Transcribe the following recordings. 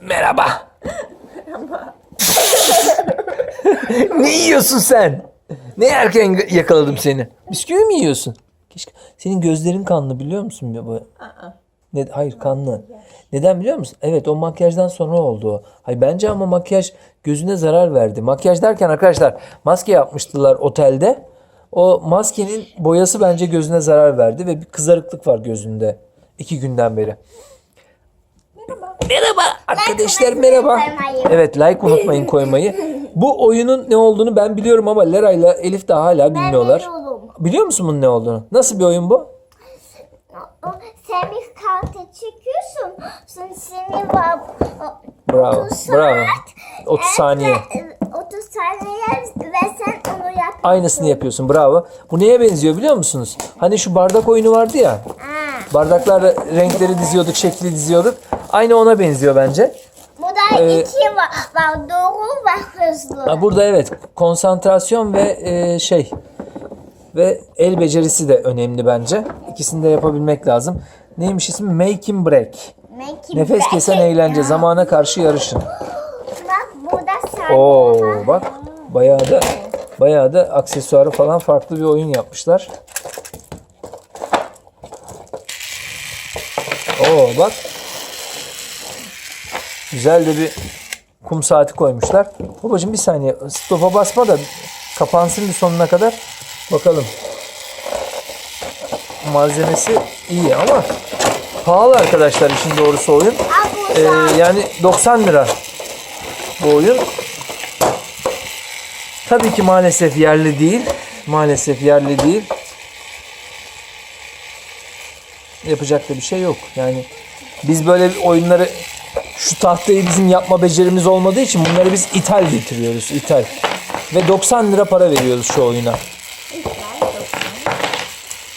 Merhaba. ne yiyorsun sen? Ne erken yakaladım seni? Bisküvi mi yiyorsun? Keşke. Senin gözlerin kanlı biliyor musun? ya bu? Ne, hayır kanlı. Neden biliyor musun? Evet o makyajdan sonra oldu o. Hayır bence ama makyaj gözüne zarar verdi. Makyaj derken arkadaşlar maske yapmıştılar otelde. O maskenin boyası bence gözüne zarar verdi ve bir kızarıklık var gözünde. iki günden beri. Merhaba arkadaşlar merhaba. koymayı. Evet like unutmayın koymayı. Bu oyunun ne olduğunu ben biliyorum ama Lera ile Elif daha hala bilmiyorlar. biliyorum. Biliyor musun bunun ne olduğunu? Nasıl bir oyun bu? Sen bir kartı çekiyorsun. Sonra seni Bravo. 30 saat, Bravo. 30 saniye. e, 30 saniye ve sen onu yap. Aynısını yapıyorsun. Bravo. Bu neye benziyor biliyor musunuz? Hani şu bardak oyunu vardı ya. Ha. Bardaklarla renkleri diziyorduk, şekli diziyorduk. Aynı ona benziyor bence. Burada Ee, iki var. var. Doğru ve hızlı. Burada evet konsantrasyon ve e, şey ve el becerisi de önemli bence. İkisini de yapabilmek lazım. Neymiş ismi? Make and Break. Make Nefes back. kesen eğlence. Zamana karşı yarışın. Bak burada Oo var. bak bayağı da bayağı da aksesuarı falan farklı bir oyun yapmışlar. Oo bak. Güzel de bir kum saati koymuşlar. Babacığım bir saniye stopa basma da kapansın bir sonuna kadar. Bakalım. Malzemesi iyi ama pahalı arkadaşlar işin doğrusu oyun. Ee, yani 90 lira bu oyun. Tabii ki maalesef yerli değil. Maalesef yerli değil. Yapacak da bir şey yok. Yani biz böyle oyunları şu tahtayı bizim yapma becerimiz olmadığı için bunları biz ithal getiriyoruz. ithal. Ve 90 lira para veriyoruz şu oyuna.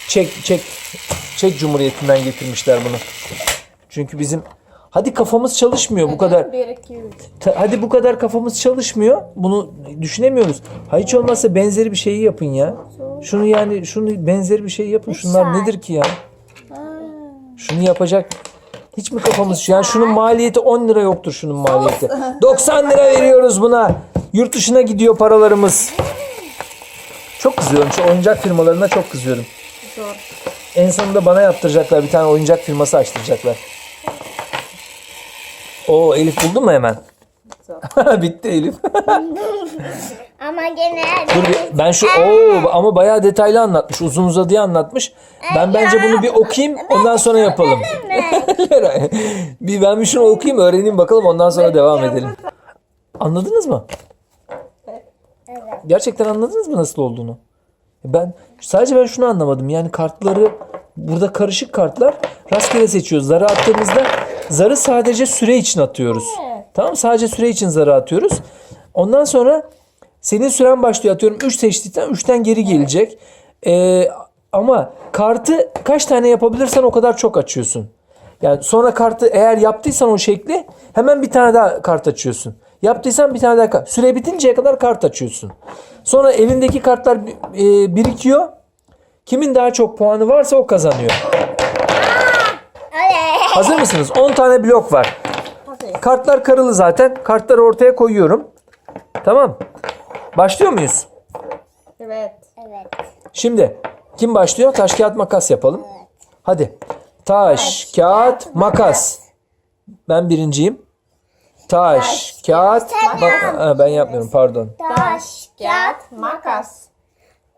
Çek çek Çek Cumhuriyeti'nden getirmişler bunu. Çünkü bizim hadi kafamız çalışmıyor bu kadar. 1, 2, 3. Ta- Hadi bu kadar kafamız çalışmıyor. Bunu düşünemiyoruz. Ha hiç olmazsa benzeri bir şeyi yapın ya. Şunu yani şunu benzeri bir şey yapın. Şunlar nedir ki ya? Şunu yapacak hiç mi kafamız yani şunun maliyeti 10 lira yoktur şunun maliyeti. 90 lira veriyoruz buna. Yurt dışına gidiyor paralarımız. Çok kızıyorum. Şu oyuncak firmalarına çok kızıyorum. Zor. En sonunda bana yaptıracaklar. Bir tane oyuncak firması açtıracaklar. Oo Elif buldun mu hemen? Bitti Elif. Ama gene Dur bir, ben şu oo ama bayağı detaylı anlatmış. Uzun uzadıya anlatmış. Ben bence bunu bir okuyayım ondan sonra yapalım. bir ben bir şunu okuyayım öğreneyim bakalım ondan sonra devam edelim. Anladınız mı? Gerçekten anladınız mı nasıl olduğunu? Ben sadece ben şunu anlamadım. Yani kartları burada karışık kartlar rastgele seçiyoruz. Zarı attığımızda zarı sadece süre için atıyoruz. Tamam sadece süre için zarı atıyoruz. Ondan sonra senin süren başlıyor atıyorum 3 seçtikten 3'ten geri gelecek. Ee, ama kartı kaç tane yapabilirsen o kadar çok açıyorsun. Yani sonra kartı eğer yaptıysan o şekli hemen bir tane daha kart açıyorsun. Yaptıysan bir tane daha kart. Süre bitinceye kadar kart açıyorsun. Sonra elindeki kartlar e, birikiyor. Kimin daha çok puanı varsa o kazanıyor. Hazır mısınız? 10 tane blok var. Kartlar karılı zaten. Kartları ortaya koyuyorum. Tamam. Başlıyor muyuz? Evet. Evet. Şimdi kim başlıyor? Taş kağıt makas yapalım. Hadi. Taş, kağıt, makas. Ben birinciyim. Taş, kağıt, ma- Ha, ben yapmıyorum pardon. Taş, Kağıt, makas.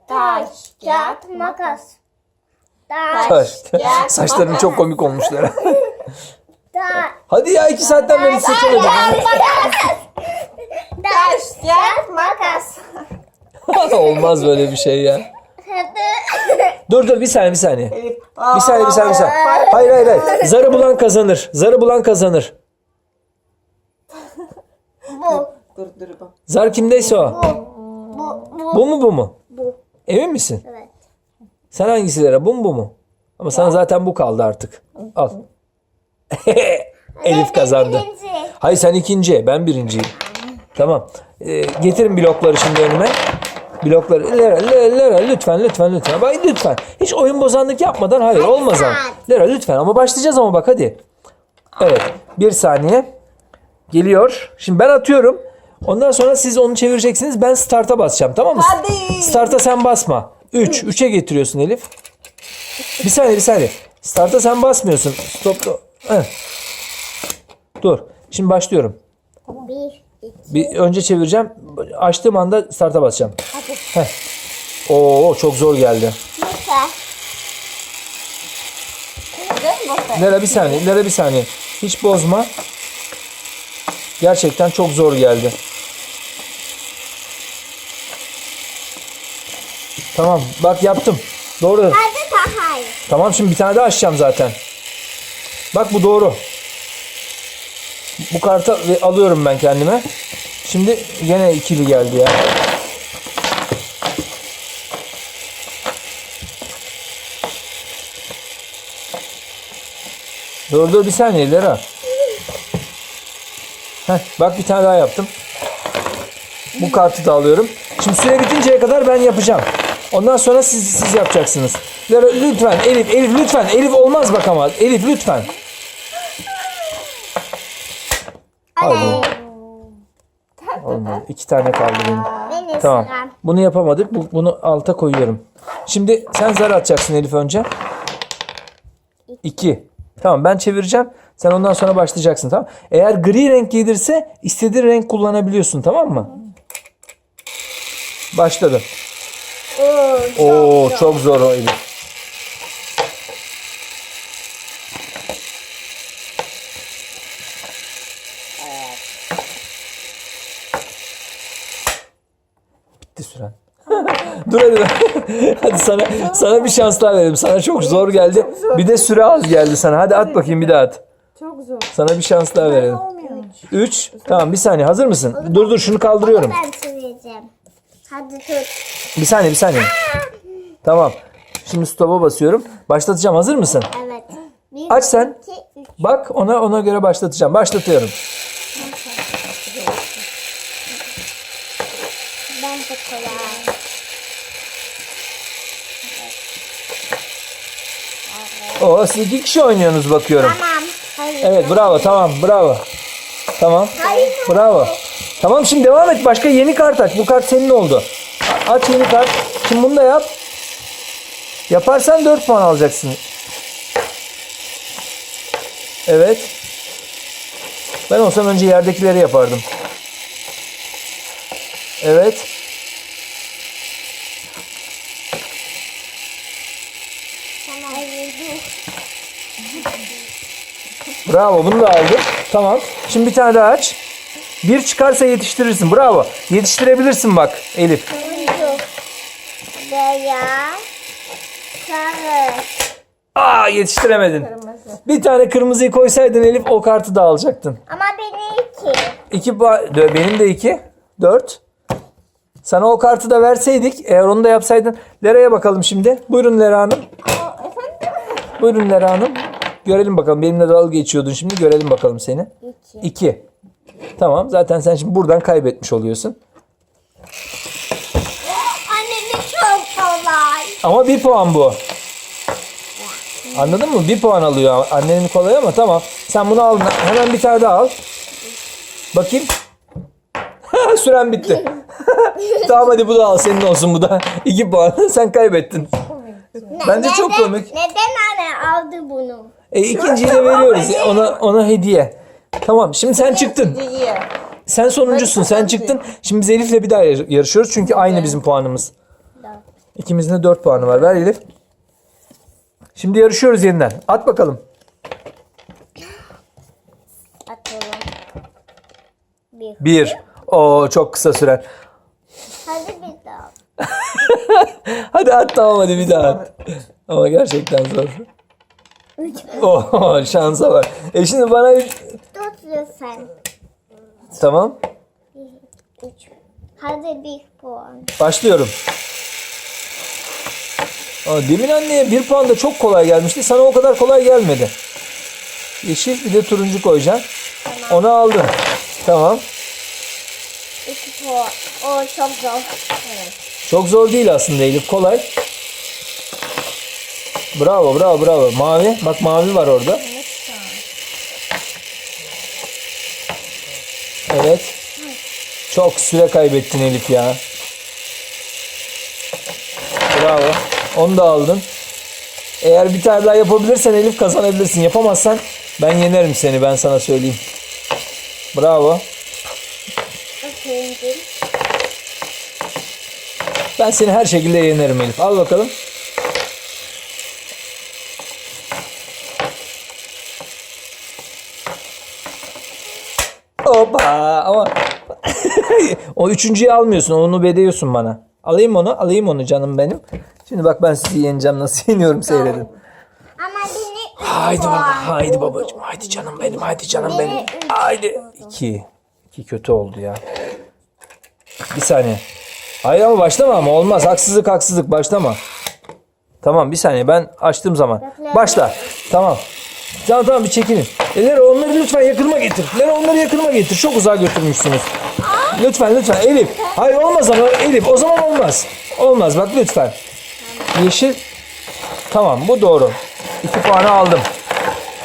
Taş, kağıt, makas. Taş, Taş. kağıt, Saçlarım makas. çok komik olmuşlar. taş, Hadi ya iki saatten beri size söyledim. Taş, Kağıt, makas. Olmaz böyle bir şey ya. Dur dur bir saniye bir saniye. Elif. Bir saniye bir saniye bir saniye. Hayır hayır hayır. Zarı bulan kazanır. Zarı bulan kazanır. Bu, Dur dur bak. Zar kimdeyse o. bu, bu. Bu mu bu mu? Bu. Emin misin? Evet. Sen hangisilere? Bu mu bu mu? Ama sana zaten bu kaldı artık. Al. Elif kazandı. Hayır sen ikinci. Ben birinciyim. Tamam. Ee, getirin blokları şimdi önüme. Blokları. Lera, Lera, lütfen lütfen lütfen. Bak lütfen. Hiç oyun bozanlık yapmadan hayır olmaz ama. Lera lütfen ama başlayacağız ama bak hadi. Evet. Bir saniye. Geliyor. Şimdi ben atıyorum. Ondan sonra siz onu çevireceksiniz. Ben start'a basacağım. Tamam mı? Hadi. Start'a sen basma. 3. 3'e getiriyorsun Elif. Bir saniye bir saniye. Start'a sen basmıyorsun. Stop. Heh. Dur. Şimdi başlıyorum. Bir, Bir önce çevireceğim. Açtığım anda start'a basacağım. Heh. Oo çok zor geldi. Lera bir saniye. Lera bir saniye. Hiç bozma. Gerçekten çok zor geldi. Tamam. Bak yaptım. Doğru. Hadi daha. Tamam şimdi bir tane daha açacağım zaten. Bak bu doğru. Bu kartı ve- alıyorum ben kendime. Şimdi yine ikili geldi ya. Dur dur bir saniye Lera. Heh, bak bir tane daha yaptım. Bu kartı da alıyorum. Şimdi süre bitinceye kadar ben yapacağım. Ondan sonra siz siz yapacaksınız. Lera, lütfen Elif Elif lütfen Elif olmaz bak ama Elif lütfen. Hadi. Olmadı. İki tane kaldı benim. Benim Tamam. sıram. Bunu yapamadık. Bu- bunu alta koyuyorum. Şimdi sen zar atacaksın Elif önce. İki. Tamam ben çevireceğim. Sen ondan sonra başlayacaksın tamam. Eğer gri renk gelirse istediğin renk kullanabiliyorsun tamam mı? Başladı. Oo, Oo çok zor o Elif. Süren. Dur hadi. hadi sana sana bir şans daha verelim. Sana çok zor geldi. Bir de süre az geldi sana. Hadi at bakayım bir daha at. Çok zor. Sana bir şans daha verelim. Olmuyor. 3. Tamam bir saniye. Hazır mısın? Dur dur şunu kaldırıyorum. ben süreceğim. Hadi tut. Bir saniye bir saniye. Tamam. Şimdi stop'a basıyorum. Başlatacağım. Hazır mısın? Evet. Bir, Aç sen. iki, üç. Bak ona ona göre başlatacağım. Başlatıyorum. Ben de kolay. Oo siz iki kişi oynuyorsunuz bakıyorum. Tamam. Hayır. Evet bravo tamam bravo. Tamam. Hayır. Bravo. Tamam şimdi devam et. Başka yeni kart aç. Bu kart senin oldu. Aç yeni kart. Şimdi bunu da yap. Yaparsan 4 puan alacaksın. Evet. Ben olsam önce yerdekileri yapardım. Evet. Tamam. Hayır, dur. Bravo bunu da aldım. Tamam. Şimdi bir tane daha aç. Bir çıkarsa yetiştirirsin. Bravo. Yetiştirebilirsin bak Elif. Beyaz. Sarı. Aa yetiştiremedin. Kırmızı. Bir tane kırmızıyı koysaydın Elif o kartı da alacaktın. Ama beni iki. İki ba- benim de iki. Dört. Sana o kartı da verseydik eğer onu da yapsaydın. Lera'ya bakalım şimdi. Buyurun Lera Hanım. Aa, efendim? Buyurun Lera Hanım. Görelim bakalım. Benimle dalga geçiyordun şimdi. Görelim bakalım seni. İki. İki. Tamam. Zaten sen şimdi buradan kaybetmiş oluyorsun. Anne ne çok kolay. Ama bir puan bu. Anladın mı? Bir puan alıyor annenin kolay ama tamam. Sen bunu al. Hemen bir tane daha al. Bakayım. Süren bitti. tamam hadi bu da al. Senin olsun bu da. İki puan. Sen kaybettin. Bence çok komik. Neden anne aldı bunu? E, ikinciyi de veriyoruz. Ona, ona hediye. Tamam şimdi sen çıktın. İyi. Sen sonuncusun. Sen çıktın. Şimdi biz Elif'le bir daha yar- yarışıyoruz. Çünkü aynı bizim puanımız. İkimizin de 4 puanı var. Ver Elif. Şimdi yarışıyoruz yeniden. At bakalım. Atalım. Bir. 1. Oo çok kısa süren. Hadi bir daha. Hadi at tamam hadi bir daha at. Ama gerçekten zor. Üç. Oo şansa var. E şimdi bana üç... Tut lütfen. Tamam. Üç. Hadi bir puan. Başlıyorum. Aa, demin anneye bir puan da çok kolay gelmişti. Sana o kadar kolay gelmedi. Yeşil bir de turuncu koyacaksın. Onu aldın. Tamam. İki puan. O çok zor. Evet. Çok zor değil aslında Elif. Kolay. Bravo bravo bravo. Mavi. Bak mavi var orada. Evet. Çok süre kaybettin Elif ya. Bravo. Onu da aldın. Eğer bir tane daha yapabilirsen Elif kazanabilirsin. Yapamazsan ben yenerim seni ben sana söyleyeyim. Bravo. Ben seni her şekilde yenerim Elif. Al bakalım. Hoppa ama o üçüncüyü almıyorsun onu bedeliyorsun bana. Alayım onu alayım onu canım benim. Şimdi bak ben sizi yeneceğim nasıl yeniyorum seyredin. Ama beni Haydi baba haydi babacığım haydi canım benim haydi canım benim. Haydi. İki. İki kötü oldu ya. Bir saniye. Hayır ama başlama ama olmaz. Haksızlık haksızlık başlama. Tamam bir saniye ben açtığım zaman. Başla. Tamam. Tamam tamam bir çekilin. E, Lero onları lütfen yakınıma getir. Lero onları yakınıma getir. Çok uzağa götürmüşsünüz. Lütfen lütfen Elif. Hayır olmaz ama Elif o zaman olmaz. Olmaz bak lütfen. Yeşil. Tamam bu doğru. İki puanı aldım.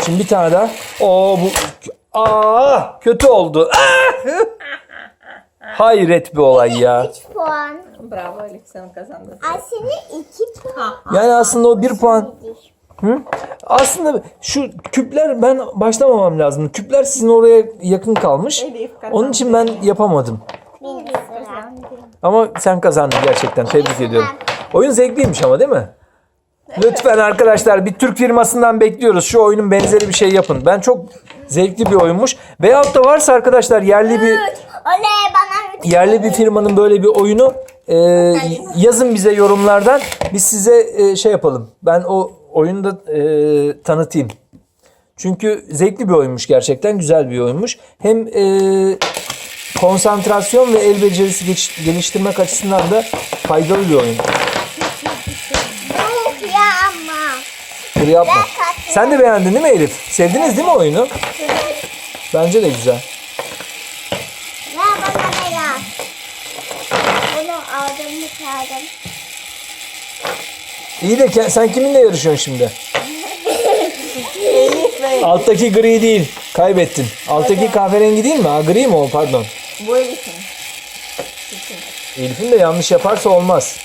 Şimdi bir tane daha. Oo bu Aa kötü oldu. Ah! Hayret bir olay ya. 3 puan. Bravo Elif sen kazandın. Ayşe'nin 2 puan. Yani aslında o bir puan. Hı? Aslında şu küpler ben başlamamam lazım. Küpler sizin oraya yakın kalmış. Onun için ben yapamadım. Ama sen kazandın gerçekten. Tebrik ediyorum. Oyun zevkliymiş ama değil mi? Lütfen arkadaşlar bir Türk firmasından bekliyoruz. Şu oyunun benzeri bir şey yapın. Ben çok zevkli bir oyunmuş. Veyahut da varsa arkadaşlar yerli bir Oley bana 3 yerli bir firmanın böyle bir oyunu e, yazın bize yorumlardan. Biz size e, şey yapalım. Ben o oyunu da e, tanıtayım. Çünkü zevkli bir oyunmuş gerçekten. Güzel bir oyunmuş. Hem e, konsantrasyon ve el becerisi geç- geliştirmek açısından da faydalı bir oyun. Yok ya ama. Dur yapma. Sen de beğendin değil mi Elif? Sevdiniz değil mi oyunu? Bence de güzel. Ver bana beyaz. Bunu aldım mı. İyi de sen kiminle yarışıyorsun şimdi? Elif ve Alttaki gri değil. Kaybettin. Alttaki kahverengi değil mi? Ha, gri mi o? Pardon. bu Elif'in. Elif'in de yanlış yaparsa olmaz.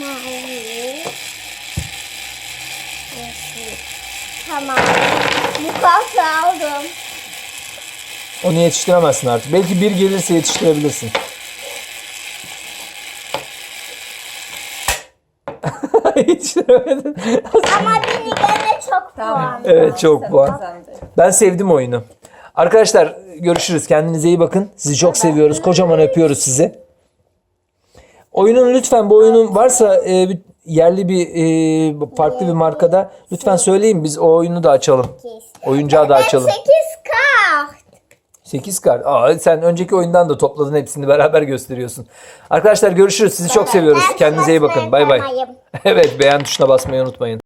Mavi. Tamam. Mukaffa aldım. Onu yetiştiremezsin artık. Belki bir gelirse yetiştirebilirsin. Yetiştiremedin. Ama beni gene çok puan. evet çok puan. Ben sevdim oyunu. Arkadaşlar görüşürüz. Kendinize iyi bakın. Sizi çok seviyoruz. Kocaman öpüyoruz sizi. Oyunun lütfen bu oyunun varsa e, bir yerli bir e, farklı bir markada lütfen söyleyin biz o oyunu da açalım. Oyuncağı da açalım. 8 kart. 8 kart. Aa, sen önceki oyundan da topladın hepsini beraber gösteriyorsun. Arkadaşlar görüşürüz. Sizi çok seviyoruz. Kendinize iyi bakın. Bay bay. Evet beğen tuşuna basmayı unutmayın.